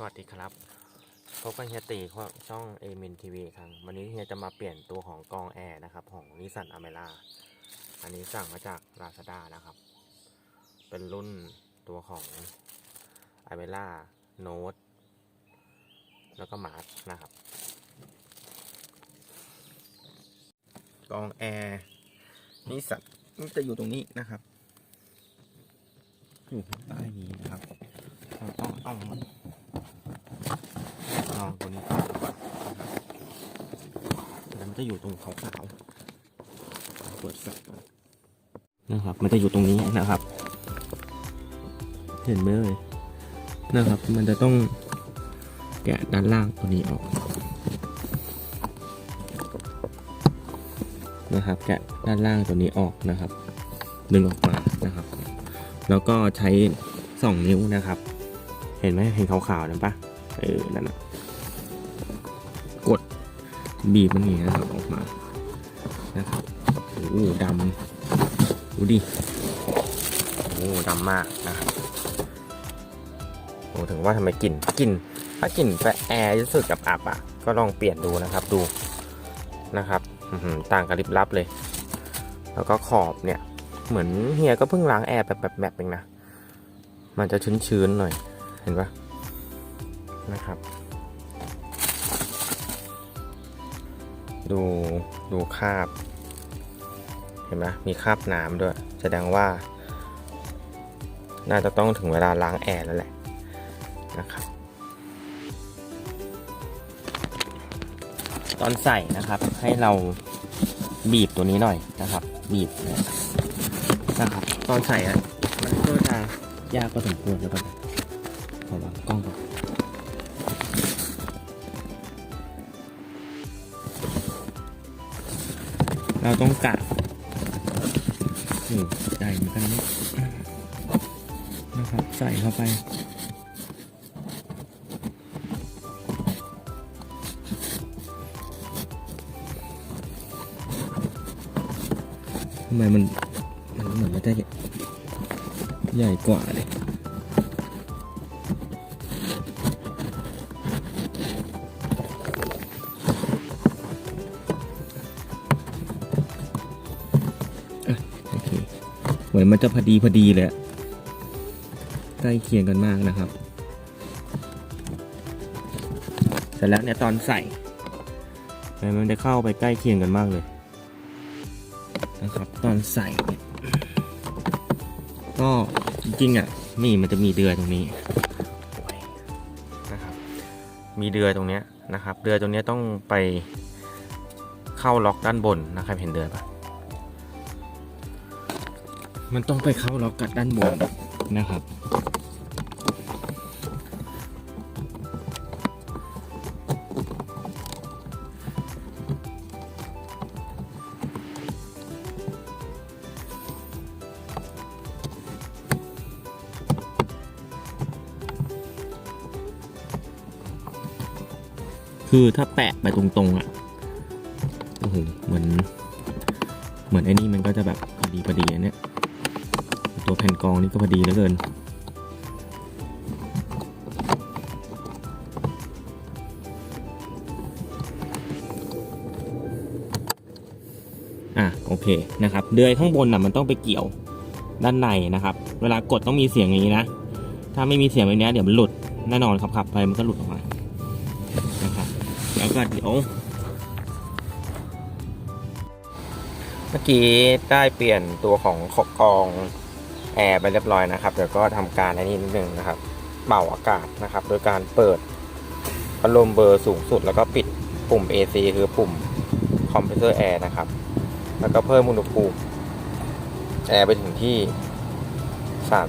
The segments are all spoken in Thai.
สวัสดีครับพบกับเฮียตีของช่องเอมินทีวีครับวันนี้เฮียจะมาเปลี่ยนตัวของกองแอร์นะครับ ของนิสสันอเมร่าอันนี้สั่งมาจากลาซาด้านะครับ เป็นรุ่นตัวของอเมร่าโน้ตแล้วก็มาร์ชนะครับ กองแอร์นิสสันมันจะอยู่ตรงนี้นะครับอยู่ข้างใต้นี้นะครับเราต้องเอามัน ลองตัวนี้ก่อนแล้วมันจะอยู่ตรงขาวๆเปิดสักก่อนนะครับ มันจะอยู่ตรงนี้นะครับ เห็นไหมเลยนะครับ มันจะต้องแกะด้านล่างตัวนี้ออก นะครับ แกะด้านล่างตัวนี้ออกนะครับ ดึงออกมานะครับ แล้วก็ใช้สองนิ้วนะครับ เห็นไหมเห็นขาวๆนั่นปะเออ นั่นนะ บีบมันอย่างนี้นะครับออกมานะครับโอ้ดำดูดิโอ้ดำมากนะครับโอ้ถึงว่าทำไมกลิ่นกลิ่นถ้ากลิ่นแฟแอร์รู้สึกกับอับอะก็ลองเปลี่ยนดูนะครับดูนะครับต่างกันลิบลับเลย แล้วก็ขอบเนี่ย เหมือนเฮียก็เพิ่งล้างแอร์แบบแบบแบบเองนะ มันจะชื้นๆหน่อย เห็นปะนะครับ ดูดูคาบ เห็นไหมมีคาบน้ำด้วย แสดงว่า น่าจะต้องถึงเวลาล้างแอร์แล้วแหละนะครับ ตอนใส่นะครับให้เราบีบตัวนี้หน่อยนะครับ บีบเนี่ยนะครับ ตอนใส่อะมันก็จะยากพอสมควรแล้วกัน เราต้องกะโอ้ใหญ่เหมือนกันนะนะครับ ใส่เข้าไป ทำไมมัน มันเหมือนมันจะใหญ่กว่าเลย มือนมันจะพอดีพอดีเลยใกล้เคียงกันมากนะครับ เสร็จแล้วเนี่ยตอนใส่มันจะเข้าไปใกล้เคียงกันมากเลย นะครับ ตอนใส่เนี่ยก็จริงๆอะนี่มันจะมีเดือยตรงนี้นะครับ มีเดือยตรงเนี้ยนะครับ เดือยตรงเนี้ยต้องไปเข้าล็อกด้านบนนะครับเห็นเดือยปะ มันต้องไปเข้าล็อกกัดด้านบนนะครับ คือถ้าแปะไปตรงๆอะโอ้โหเหมือน เหมือนไอ้นี่มันก็จะแบบพอดีพอดีเนี้ย ตัวแผ่นกองนี่ก็พอดีเหลือเกิน อะโอเคนะครับเดือยข้างบนน่ะมันต้องไปเกี่ยวด้านในนะครับ เวลากดต้องมีเสียงอย่างนี้นะ ถ้าไม่มีเสียงแบบนี้เดี๋ยวมันหลุดแน่นอนครับขับไปมันก็หลุดออกมานะครับแล้วก็เดี๋ยวเมื่อกี้ได้เปลี่ยนตัวของขอบกอง แอร์ไปเรียบร้อยนะครับเดี๋ยวก็ทำการอันนี้นิดนึงนะครับ เป่าอากาศนะครับ โดยการเปิดพัดลมเบอร์สูงสุด แล้วก็ปิดปุ่ม AC คือปุ่มคอมเพรสเซอร์แอร์นะครับ แล้วก็เพิ่มอุณหภูมิแอร์ไปถึงที่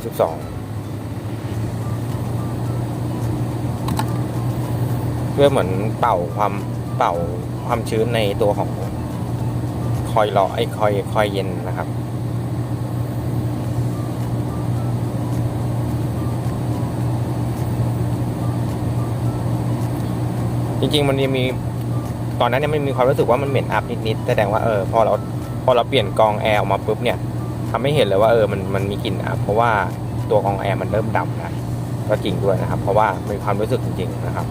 32 เพื่อเหมือนเป่าความเป่าความชื้นในตัวของคอยรอไอ้คอยคอยเย็นนะครับ จริง ๆ มันยังมีตอนนั้นเนี่ยมันมีความรู้สึกว่ามันเหม็นอับนิดๆแสดงว่าเออพอเราพอเราเปลี่ยนกองแอร์ออกมาปุ๊บเนี่ยทำให้เห็นเลยว่าเออมันมันมีกลิ่นอับเพราะว่าตัวกองแอร์มันเริ่มดำแล้วก็จริงด้วยนะครับ เพราะว่ามีความรู้สึกจริงๆนะครับ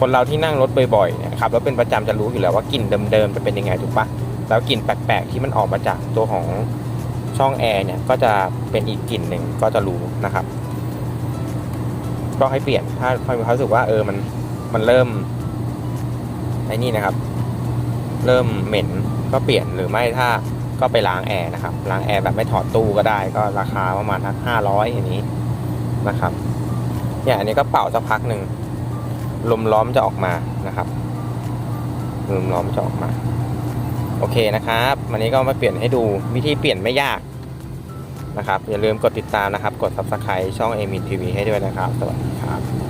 คนเราที่นั่งรถบ่อยๆนี่ยครับแล้วเป็นประจำจะรู้อยู่แล้วว่ากลิ่นเดิมๆจะเป็นยังไงถูกปะแล้วกลิ่นแปลกๆที่มันออกมาจากตัวของช่องแอร์เนี่ยก็จะเป็นอีกกลิ่นหนึ่งก็จะรู้นะครับ ก็ให้เปลี่ยนถ้าถ้ามีความรู้สึกว่าเออมันมันเริ่ม ไอ้นี่นะครับ เริ่มเหม็นก็เปลี่ยนหรือไม่ถ้าก็ไปล้างแอร์นะครับล้างแอร์แบบไม่ถอดตู้ก็ได้ ก็ราคาประมาณทักห้าร้อยอย่างนี้นะครับเนี่ยอันนี้ก็เป่าสักพักหนึ่งลมล้อมจะออกมานะครับลมล้อมจะออกมา โอเคนะครับวันนี้ก็มาเปลี่ยนให้ดูวิธีเปลี่ยนไม่ยากนะครับอย่าลืมกดติดตามนะครับ กด subscribe ช่องเอมินทีวีให้ด้วยนะครับ สวัสดีครับ